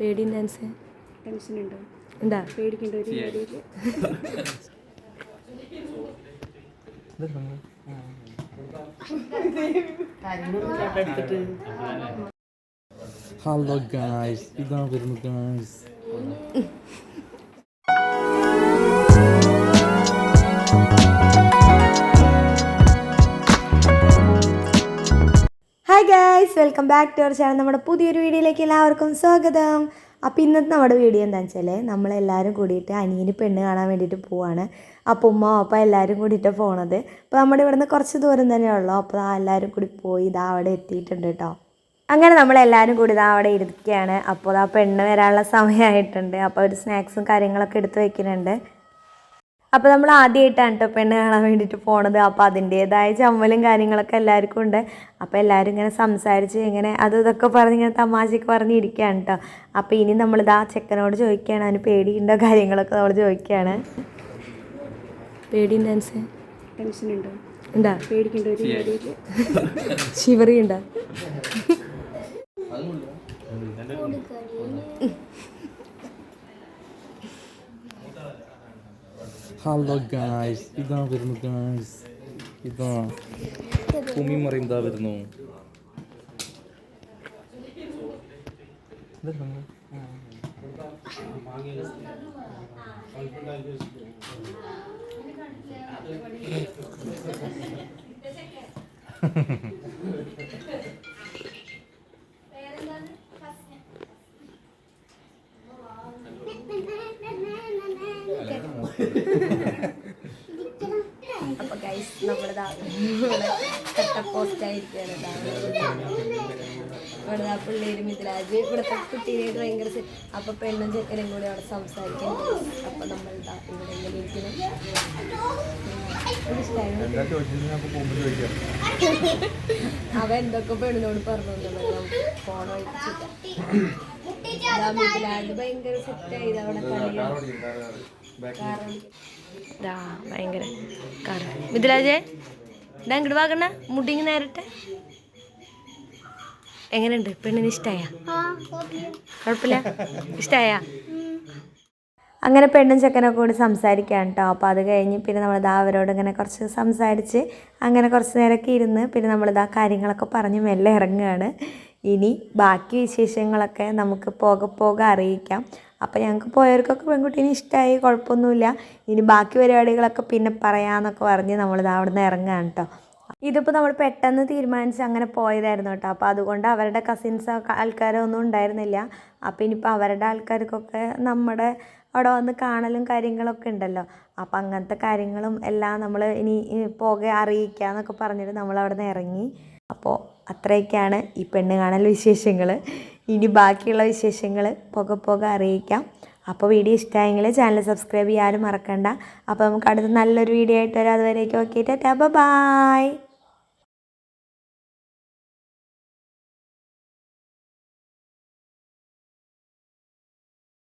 പേടി dance tension ഉണ്ടോ എന്താ? പേടിക്കേണ്ട ഒരു കാര്യമില്ല. ഹലോ ഗായ്സ് ഇതാ വരുന്നു guys guys welcome back to our channel നമ്മുടെ പുതിയൊരു വീഡിയോയിലേക്ക് എല്ലാവർക്കും സ്വാഗതം. അപ്പോൾ ഇന്നത്തെ നമ്മുടെ വീഡിയോ എന്താണെന്ന് വെച്ചാൽ നമ്മളെല്ലാവരും കൂടിയിട്ട് അനിയന് പെണ്ണ് കാണാൻ വേണ്ടിയിട്ട് പോവാണ്. അപ്പോൾ ഉമ്മ അപ്പം എല്ലാവരും കൂടിയിട്ട് പോണത്. അപ്പോൾ നമ്മുടെ ഇവിടുന്ന് കുറച്ച് ദൂരം തന്നെ ഉള്ളൂ. അപ്പോൾ എല്ലാവരും കൂടി പോയി ഇതാ അവിടെ എത്തിയിട്ടുണ്ട് കേട്ടോ. അങ്ങനെ നമ്മളെല്ലാവരും കൂടി ഇതാ അവിടെ ഇരിക്കുകയാണ്. അപ്പോൾ ആ പെണ്ണ് വരാനുള്ള സമയമായിട്ടുണ്ട്. അപ്പോൾ ഒരു സ്നാക്സും കാര്യങ്ങളൊക്കെ എടുത്ത് വെക്കുന്നുണ്ട്. അപ്പോൾ നമ്മൾ ആദ്യമായിട്ടാണ് കേട്ടോ പെണ്ണ് കാണാൻ വേണ്ടിയിട്ട് പോണത്. അപ്പോൾ അതിന്റേതായ ചമ്മലും കാര്യങ്ങളൊക്കെ എല്ലാവർക്കും ഉണ്ട്. അപ്പോൾ എല്ലാവരും ഇങ്ങനെ സംസാരിച്ച് ഇങ്ങനെ അത് ഇതൊക്കെ പറഞ്ഞ് ഇങ്ങനെ തമാശയൊക്കെ പറഞ്ഞിരിക്കുകയാണ് കേട്ടോ അപ്പോൾ ഇനി നമ്മളിതാ ചെക്കനോട് ചോദിക്കുകയാണ്. അതിന് പേടിയുണ്ടോ കാര്യങ്ങളൊക്കെ നമ്മൾ ചോദിക്കുകയാണ്. പേടി ഡാൻസ് ടെൻഷൻ ഉണ്ടോ ഉണ്ടാ പേടിക്കേണ്ട ഒരു കാര്യമില്ല ശിവറി ഉണ്ടോ ഹലോ ഗായ്സ് ഇതാ വരുന്നു ഗായ്സ് ഇതാ. കുമി മറിയുന്നതാ വരുന്നു. അപ്പോൾ ഗൈസ് നമ്മളിതാ കട്ട ഗൈസ് ആയിരിക്കുകയാണ് ഇതാ. ഇവിടെ ആ പിള്ളേരും ഇവിടുത്തെ കുട്ടീനായിട്ട് ഭയങ്കര അപ്പൊ പെണ്ണും ചെക്കനും കൂടി അവിടെ സംസാരിക്കും അപ്പൊ നമ്മൾ ഇതാ ഇവിടെ ഇരിക്കണം ഇഷ്ടായോ? അവ എന്തൊക്കെ പെണ്ണിനോട് പറഞ്ഞു ഫോൺ മിഥിലാജ് ഭയങ്കര സെറ്റായി അവിടെ കളിയാണ്. ദാ ഭയങ്കര കാറ്. മിഥിലാജേ ഇതാ ഇങ്ങോട്ട് വാക്കണ മുടിങ്ങി നേരിട്ടെ. എങ്ങനെയുണ്ട്? പെണ്ണിന് ഇഷ്ടമായ കുഴപ്പമില്ല. ഇഷ്ടമായ അങ്ങനെ പെണ്ണും ചെക്കനൊക്കെ കൂടി സംസാരിക്കാൻ കേട്ടോ. അപ്പോൾ അത് കഴിഞ്ഞ് പിന്നെ നമ്മളിതാ അവരോട് ഇങ്ങനെ കുറച്ച് സംസാരിച്ച് അങ്ങനെ കുറച്ച് നേരമൊക്കെ ഇരുന്ന് പിന്നെ നമ്മളിതാ കാര്യങ്ങളൊക്കെ പറഞ്ഞ് മെല്ലെ ഇറങ്ങുകയാണ് ഇനി ബാക്കി വിശേഷങ്ങളൊക്കെ നമുക്ക് പോകെ പോകെ അറിയിക്കാം. അപ്പോൾ ഞങ്ങൾക്ക് പോയവർക്കൊക്കെ പെൺകുട്ടീനെ ഇഷ്ടമായി കുഴപ്പമൊന്നുമില്ല ഇനി ബാക്കി പരിപാടികളൊക്കെ പിന്നെ പറയാമെന്നൊക്കെ പറഞ്ഞ് നമ്മൾ അവിടെ നിന്ന് ഇറങ്ങുകയാണ് കേട്ടോ ഇതിപ്പോൾ നമ്മൾ പെട്ടെന്ന് തീരുമാനിച്ച് അങ്ങനെ പോയതായിരുന്നു കേട്ടോ അപ്പോൾ അതുകൊണ്ട് അവരുടെ കസിൻസ് ആൾക്കാരൊന്നും ഉണ്ടായിരുന്നില്ല. അപ്പോൾ ഇനിയിപ്പോൾ അവരുടെ ആൾക്കാർക്കൊക്കെ നമ്മുടെ അവിടെ വന്ന് കാണലും കാര്യങ്ങളൊക്കെ ഉണ്ടല്ലോ. അപ്പം അങ്ങനത്തെ കാര്യങ്ങളും എല്ലാം നമ്മൾ ഇനി പോകെ അറിയിക്കുക എന്നൊക്കെ പറഞ്ഞിട്ട് നമ്മൾ അവിടെ നിന്ന് ഇറങ്ങി. അപ്പോൾ അത്രയൊക്കെയാണ് ഈ പെണ്ണ് കാണൽ വിശേഷങ്ങൾ ഇനി ബാക്കിയുള്ള വിശേഷങ്ങൾ പോകെ പോകെ അറിയിക്കാം. അപ്പോൾ വീഡിയോ ഇഷ്ടമായെങ്കിൽ ചാനൽ സബ്സ്ക്രൈബ് ചെയ്യാനും മറക്കണ്ട. അപ്പോൾ നമുക്ക് അടുത്ത നല്ലൊരു വീഡിയോ ആയിട്ട് വരാം. അതുവരേക്കും ഓക്കെ ടാറ്റാ ബൈ